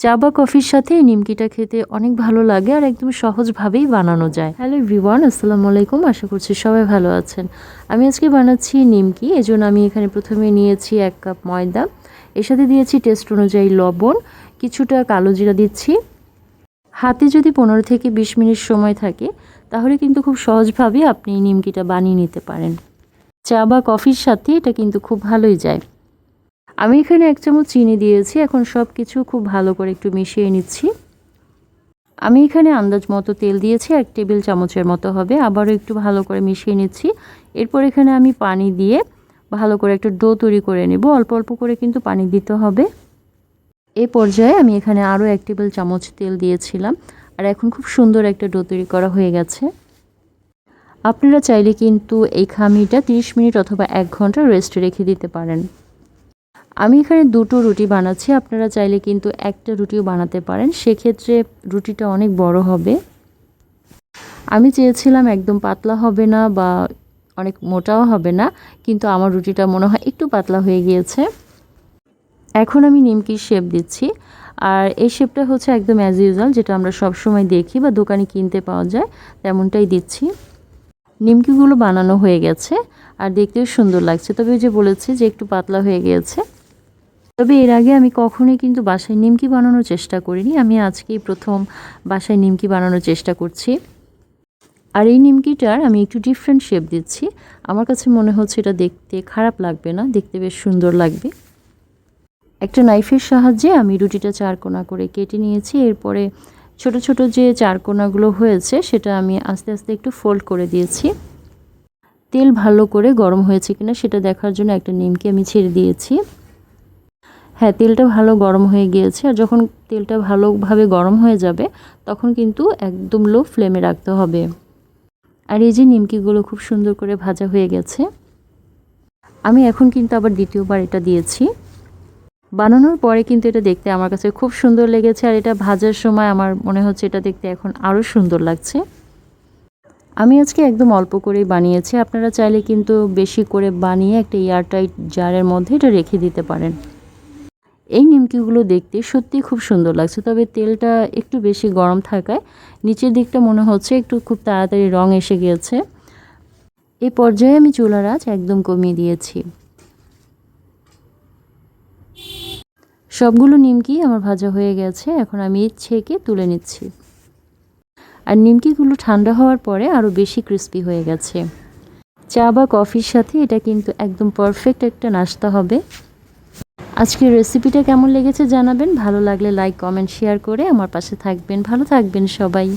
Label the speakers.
Speaker 1: চা বা কফির সাথে এই নিমকিটা খেতে অনেক ভালো লাগে আর একদম সহজভাবেই বানানো যায়। হ্যালো এভরিওয়ান আসসালামু আলাইকুম। আশা করছি সবাই ভালো আছেন। আমি আজকে বানাচ্ছি নিমকি, এজন্য আমি এখানে প্রথমে নিয়েছি এক কাপ ময়দা। এর সাথে দিয়েছি টেস্ট অনুযায়ী লবণ, কিছুটা কালো জিরা দিচ্ছি। হাতে যদি পনেরো থেকে বিশ মিনিট সময় থাকে, তাহলে কিন্তু খুব সহজভাবে আপনি এই নিমকিটা বানিয়ে নিতে পারেন। চা বা কফির সাথে এটা কিন্তু খুব ভালোই যায়। আমি এখানে এক চামচ চিনি দিয়েছি। এখন সব কিছু খুব ভালো করে একটু মিশিয়ে নিচ্ছি। আমি এখানে আন্দাজ মতো তেল দিয়েছি, এক টেবিল চামচের মতো হবে। আবারও একটু ভালো করে মিশিয়ে নিচ্ছি। এরপর এখানে আমি পানি দিয়ে ভালো করে একটা ডো তৈরি করে নেব। অল্প অল্প করে কিন্তু পানি দিতে হবে। এ পর্যায়ে আমি এখানে আরও এক টেবিল চামচ তেল দিয়েছিলাম। আর এখন খুব সুন্দর একটা ডো তৈরি করা হয়ে গেছে। আপনারা চাইলে কিন্তু এই খামিটা 30 মিনিট অথবা এক ঘণ্টা রেস্টে রেখে দিতে পারেন। আমি এখানে দুটো রুটি বানাচ্ছি, আপনারা চাইলে কিন্তু একটা রুটিও বানাতে পারেন। সেক্ষেত্রে রুটিটা অনেক বড় হবে। আমি চেয়েছিলাম একদম পাতলা হবে না বা অনেক মোটাও হবে না, কিন্তু আমার রুটিটা মনে হয় একটু পাতলা হয়ে গিয়েছে। এখন আমি নিমকির শেপ দিচ্ছি, আর এই শেপটা হচ্ছে একদম অ্যাজ ইউজুয়াল যেটা আমরা সব সময় দেখি বা দোকানে কিনতে পাওয়া যায়, তেমনটাই দিচ্ছি। নিমকিগুলো বানানো হয়ে গেছে, আর দেখতেও সুন্দর লাগছে। তবে যে বলেছি যে একটু পাতলা হয়ে গিয়েছে। তবে এর আগে আমি কখনোই কিন্তু বাসায় নিমকি বানানোর চেষ্টা করিনি। আমি আজকেই প্রথম বাসায় নিমকি বানানোর চেষ্টা করছি। আর এই নিমকিটার আমি একটু ডিফারেন্ট শেপ দিচ্ছি। আমার কাছে মনে হচ্ছে এটা দেখতে খারাপ লাগবে না, দেখতে বেশ সুন্দর লাগবে। একটা নাইফের সাহায্যে আমি রুটিটা চারকোনা করে কেটে নিয়েছি। এরপরে ছোট ছোট যে চারকোনাগুলো হয়েছে, সেটা আমি আস্তে আস্তে একটু ফোল্ড করে দিয়েছি। তেল ভালো করে গরম হয়েছে কিনা, সেটা দেখার জন্য একটা নিমকি আমি ছেড়ে দিয়েছি। হ্যাঁ তেলটা ভালো গরম হয়ে গিয়েছে আর যখন তেলটা ভালোভাবে গরম হয়ে যাবে, তখন কিন্তু একদম লো ফ্লেমে রাখতে হবে। আর এই যে নিমকিগুলো খুব সুন্দর করে ভাজা হয়ে গেছে। আমি এখন কিন্তু আবার দ্বিতীয়বার এটা দিয়েছি। বানানোর পরে কিন্তু এটা দেখতে আমার কাছে খুব সুন্দর লেগেছে আর এটা ভাজার সময় আমার মনে হচ্ছে এটা দেখতে এখন আরও সুন্দর লাগছে। আমি আজকে একদম অল্প করেই বানিয়েছি। আপনারা চাইলে কিন্তু বেশি করে বানিয়ে একটা এয়ারটাইট জারের মধ্যে এটা রেখে দিতে পারেন। এই নিমকিগুলো দেখতে সত্যিই খুব সুন্দর লাগছে, তবে তেলটা একটু বেশি গরম থাকায় নিচের দিকটা মনে হচ্ছে একটু খুব তাড়াতাড়ি রং এসে গিয়েছে। এই পর্যায়ে আমি চুলার আঁচ একদম কমিয়ে দিয়েছি। সবগুলো নিমকি আমার ভাজা হয়ে গেছে, এখন আমি ছেঁকে তুলে নিচ্ছি। আর নিমকিগুলো ঠান্ডা হওয়ার পরে আরও বেশি ক্রিস্পি হয়ে গেছে। চা বা কফির সাথে এটা কিন্তু একদম পারফেক্ট একটা নাস্তা হবে। আজকের রেসিপিটা কেমন লেগেছে জানাবেন। ভালো লাগলে লাইক কমেন্ট শেয়ার করে আমার পাশে থাকবেন। ভালো থাকবেন সবাই।